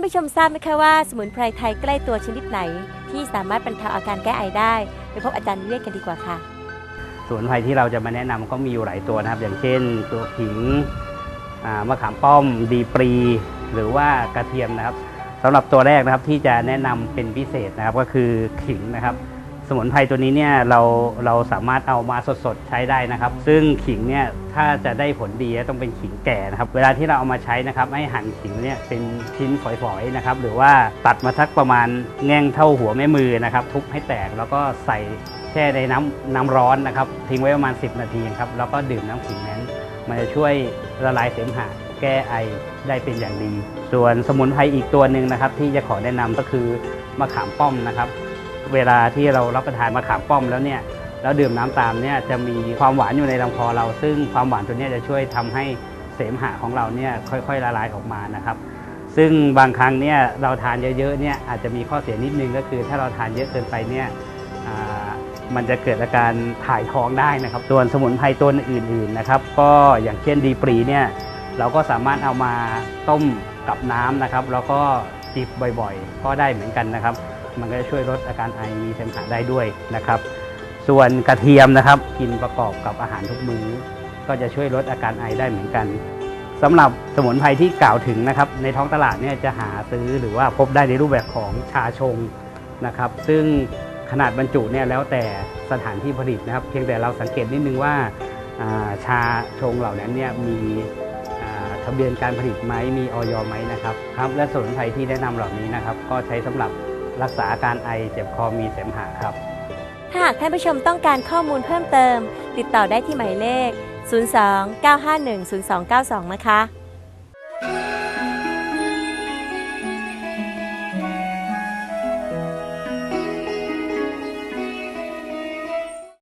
านผู้ชมทราบไหมคะว่าสมุนไพรไทยใกล้ตัวชนิดไหน ที่สามารถบรรเทาอาการแก้ไอได้ ไปพบอาจารย์นิเวศกันดีกว่าค่ะสมุนไพรที่เราจะมาแนะนำก็มีอยู่หลายตัวนะครับ อย่างเช่น ตัวขิงมะขามป้อม ดีปรี หรือว่ากระเทียมนะครับสำหรับตัวแรกนะครับที่จะแนะนำเป็นพิเศษนะครับก็คือขิงนะครับ สมุนไพรตัวนี้เนี่ยเราเราสามารถเอามาสดๆใช้ได้นะครับ ซึ่งขิงเนี่ยถ้าจะได้ผลดีต้องเป็นขิงแก่นะครับ เวลาที่เราเอามาใช้นะครับ ให้หั่นขิงเนี่ยเป็นชิ้นฝอยๆนะครับ หรือว่าตัดมาสักประมาณแง่งเท่าหัวแม่มือนะครับ ทุบให้แตกแล้วก็ใส่แช่ในน้ำน้ำร้อนนะครับ ทิ้งไว้ประมาณ 10 นาทีครับแล้วก็ดื่มน้ำขิงนั้น มันจะช่วยละลายเสมหะแก้ไอได้เป็นอย่างดี ส่วนสมุนไพรอีกตัวหนึ่งนะครับ ที่จะขอแนะนำก็คือมะขามป้อมนะครับ เวลาที่เรารับประทานมะขามป้อมแล้วเนี่ยแล้วดื่มน้ำตามเนี่ยจะมีความหวานอยู่ในลำคอเรา ซึ่งความหวานตัวนี้จะช่วยทำให้เสมหะของเราเนี่ยค่อยๆละลายออกมานะครับ ซึ่งบางครั้งเนี่ยเราทานเยอะๆเนี่ยอาจจะมีข้อเสียนิดนึงก็คือ ถ้าเราทานเยอะเกินไปเนี่ยมันจะเกิดอาการถ่ายท้องได้นะครับส่วนสมุนไพรตัวอื่นๆนะครับ ก็อย่างเช่นดีปรีเนี่ยเราก็สามารถเอามาต้มกับน้ำนะครับ แล้วก็จิบบ่อยๆ ก็ได้เหมือนกันนะครับ มันก็จะช่วยลดอาการไอมีเสมหะได้ด้วยนะครับ ส่วนกระเทียมนะครับ กินประกอบกับอาหารทุกมื้อ ก็จะช่วยลดอาการไอได้เหมือนกันสำหรับสมุนไพรที่กล่าวถึงนะครับ ในท้องตลาดเนี่ยจะหาซื้อหรือว่าพบได้ในรูปแบบของชาชงนะครับ ซึ่งขนาดบรรจุเนี่ยแล้วแต่สถานที่ผลิตนะครับ เพียงแต่เราสังเกตนิดนึงว่าชาชงเหล่านั้นเนี่ยมีทะเบียนการผลิตไหมมีออยไหมนะครับครับและสมุนไพรที่แนะนำเหล่านี้นะครับ ก็ใช้สำหรับ รักษาอาการไอเจ็บคอมีเสมหะครับ ถ้าหากท่านผู้ชมต้องการข้อมูลเพิ่มเติม ติดต่อได้ที่หมายเลข 02 951 0292 นะคะ